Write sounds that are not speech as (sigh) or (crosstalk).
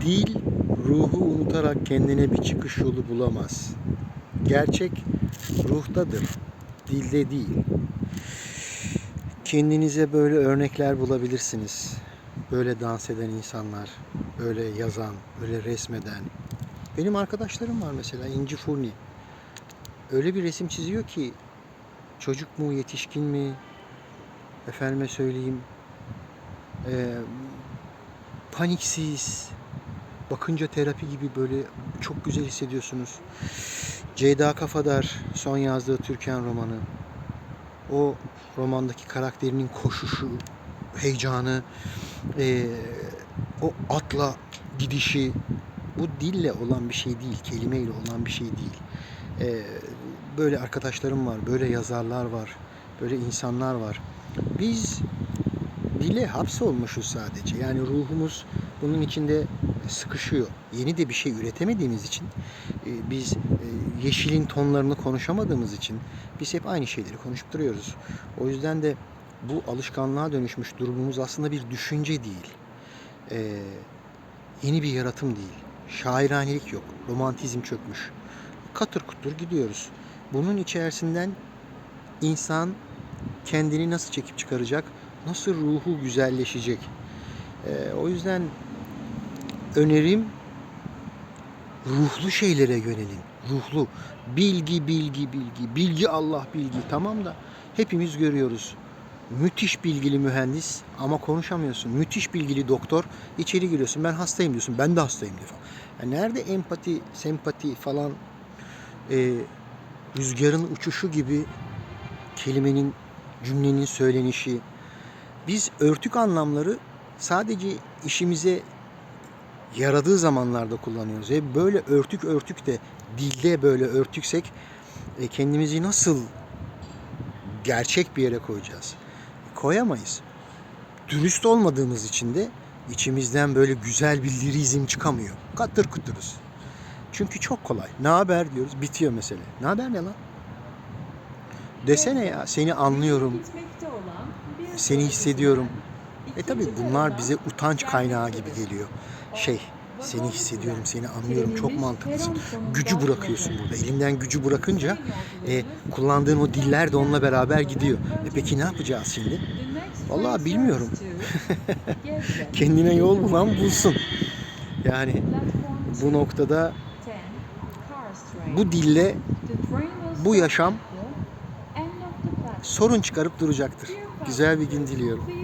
Dil ruhu unutarak kendine bir çıkış yolu bulamaz. Gerçek ruhtadır, dilde değil. Kendinize böyle örnekler bulabilirsiniz. Böyle dans eden insanlar, böyle yazan, böyle resmeden. Benim arkadaşlarım var mesela İnci Furni. Öyle bir resim çiziyor ki çocuk mu, yetişkin mi? Efendime söyleyeyim. eee, paniksiz. Bakınca terapi gibi böyle çok güzel hissediyorsunuz. Ceyda Kafadar son yazdığı Türkan romanı. O romandaki karakterinin koşuşu, heyecanı, eee, o atla gidişi bu dille olan bir şey değil, kelimeyle olan bir şey değil. Eee, böyle arkadaşlarım var, böyle yazarlar var, böyle insanlar var. Biz dile hapsolmuşuz sadece. Yani ruhumuz bunun içinde sıkışıyor. Yeni de bir şey üretemediğimiz için, e, biz e, yeşilin tonlarını konuşamadığımız için biz hep aynı şeyleri konuşup duruyoruz. O yüzden de bu alışkanlığa dönüşmüş durumumuz aslında bir düşünce değil. E, yeni bir yaratım değil. Şairanelik yok. Romantizm çökmüş. Katır kutur gidiyoruz. Bunun içerisinden insan kendini nasıl çekip çıkaracak? Nasıl ruhu güzelleşecek? Ee, o yüzden önerim ruhlu şeylere yönelin. Ruhlu. Bilgi, bilgi, bilgi. Bilgi Allah bilgi. Tamam da hepimiz görüyoruz. Müthiş bilgili mühendis ama konuşamıyorsun. Müthiş bilgili doktor. içeri giriyorsun. Ben hastayım diyorsun. Ben de hastayım diyor. Yani nerede empati, sempati falan e, rüzgarın uçuşu gibi kelimenin, cümlenin söylenişi. Biz örtük anlamları sadece işimize yaradığı zamanlarda kullanıyoruz. Ve böyle örtük örtük de dilde böyle örtüksek e, kendimizi nasıl gerçek bir yere koyacağız? Koyamayız. Dürüst olmadığımız için de içimizden böyle güzel bir lirizm çıkamıyor. Katır kuturuz. Çünkü çok kolay. Ne haber diyoruz. Bitiyor mesele. Ne haber ne lan? Desene ya seni anlıyorum. Bir Seni hissediyorum. E tabi bunlar bize utanç kaynağı gibi geliyor. Şey seni hissediyorum, seni anlıyorum. Çok mantıklısın. Gücü bırakıyorsun burada. Elinden gücü bırakınca e, kullandığın o diller de onunla beraber gidiyor. E peki ne yapacağız şimdi? Vallahi bilmiyorum. (laughs) Kendine yol bulan bulsun. Yani bu noktada 10, Cars train. bu dille bu yaşam sorun çıkarıp duracaktır. Güzel bir gün diliyorum.